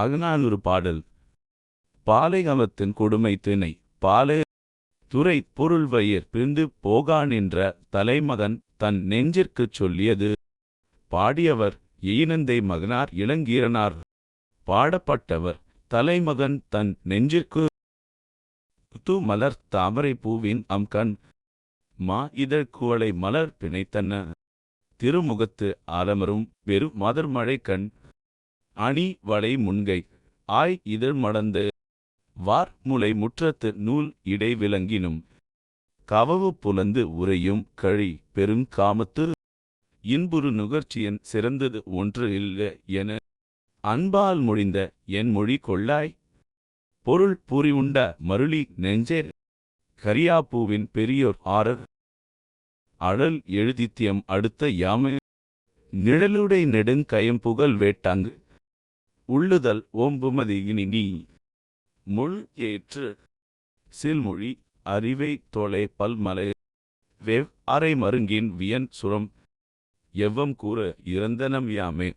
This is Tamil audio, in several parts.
அகநானூறு பாடல். பாலைகமத்தின் கொடுமை திணை. பாலை துறை பொருள் வயிர் பிரிந்து போகா நின்ற தலைமகன் தன் நெஞ்சிற்குச் சொல்லியது. பாடியவர் ஈனந்தை மகனார் இளங்கீரனார். பாடப்பட்டவர் தலைமகன் தன் நெஞ்சிற்கு து மலர் தாமரை பூவின் அம்கண். மா இதழ் குவளை மலர் பிணைத்தன. திருமுகத்து ஆலமரும் பெரு மதர்மழை கண் அணி வளை முன்கை. ஆய் இதழ் மடந்து. வார் முளை முற்றத்து நூல் இடை விளங்கினும். கவவு புலந்து உறையும் கழி பெரும் காமத்து. இன்புறு நுகர்ச்சியன் சிறந்தது ஒன்று இல்ல என. அன்பால் மொழிந்த என் மொழி கொள்ளாய். பொருள் பூரி உண்ட மருளி நெஞ்சே கரியாப்பூவின் பெரியோர் ஆரர். அழல் எழுதித்தியம் அடுத்த யாமே. நிழலுடை நெடுங்கயம் புகழ் வேட்டாங்கு. உள்ளுதல் ஓம்புமதிகினி நீ முள் ஏற்று சில்மொழி அறிவை தொலை பல்மலை. வெவ் அரை மருங்கின் வியன் சுரம். எவ்வம் கூற இறந்தனம் யாமே.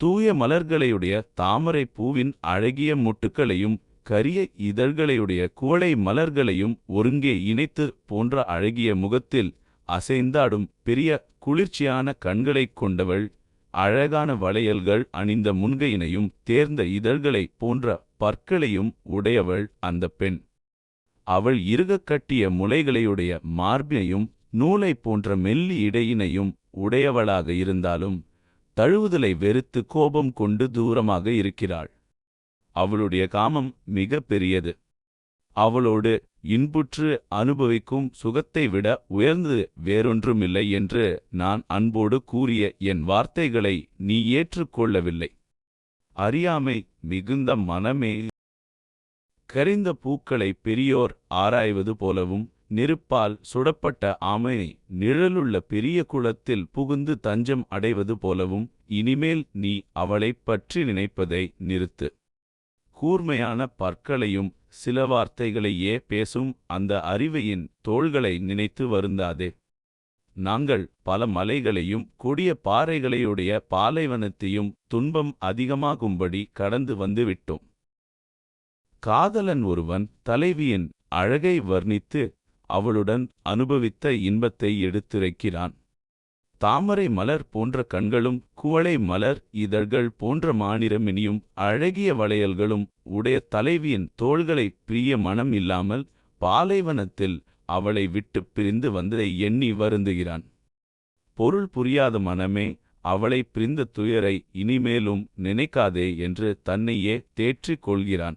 தூய மலர்களையுடைய தாமரை பூவின் அழகிய முட்டுக்களையும் கரிய இதழ்களையுடைய குவளை மலர்களையும் ஒருங்கே இணைத்து போன்ற அழகிய முகத்தில் அசைந்தாடும் பெரிய குளிர்ச்சியான கண்களைக் கொண்டவள் அழகான வளையல்கள் அணிந்த முன்கையினையும் தேர்ந்த இதழ்களைப் போன்ற பற்களையும் உடையவள் அந்த பெண். அவள் இருகக் கட்டிய முளைகளையுடைய மார்பினையும் நூலைப் போன்ற மெல்லி இடையினையும் உடையவளாக இருந்தாலும் தழுவுதலை வெறுத்து கோபம் கொண்டு தூரமாக இருக்கிறாள். அவளுடைய காமம் மிக பெரியது. அவளோடு இன்புற்று அனுபவிக்கும் சுகத்தை விட உயர்ந்தது வேறொன்றுமில்லை என்று நான் அன்போடு கூறிய என் வார்த்தைகளை நீ ஏற்றுக்கொள்ளவில்லை. அறியாமை மிகுந்த மனமே. கரிந்த பூக்களை பெரியோர் ஆராய்வது போலவும் நெருப்பால் சுடப்பட்ட ஆமை நிழலுள்ள பெரிய குளத்தில் புகுந்து தஞ்சம் அடைவது போலவும் இனிமேல் நீ அவளைப் பற்றி நினைப்பதை நிறுத்து. கூர்மையான பற்களையும் சில வார்த்தைகளையே பேசும் அந்த அறிவையின் தோள்களை நினைத்து வருந்தாதே. நாங்கள் பல மலைகளையும் கொடிய பாறைகளையுடைய பாலைவனத்தையும் துன்பம் அதிகமாகும்படி கடந்து வந்து விட்டோம் காதலன் ஒருவன் தலைவியின் அழகை வர்ணித்து அவளுடன் அனுபவித்த இன்பத்தை எடுத்துரைக்கிறான். தாமரை மலர் போன்ற கண்களும் குவளை மலர் இதழ்கள் போன்ற மாநிறமினியும் அழகிய வளையல்களும் உடைய தலைவியின் தோள்களை பிரிய மனம் இல்லாமல் பாலைவனத்தில் அவளை விட்டுப் பிரிந்து வந்ததை எண்ணி வருந்துகிறான். பொருள் புரியாத மனமே அவளை பிரிந்த துயரை இனிமேலும் நினைக்காதே என்று தன்னையே தேற்றிக் கொள்கிறான்.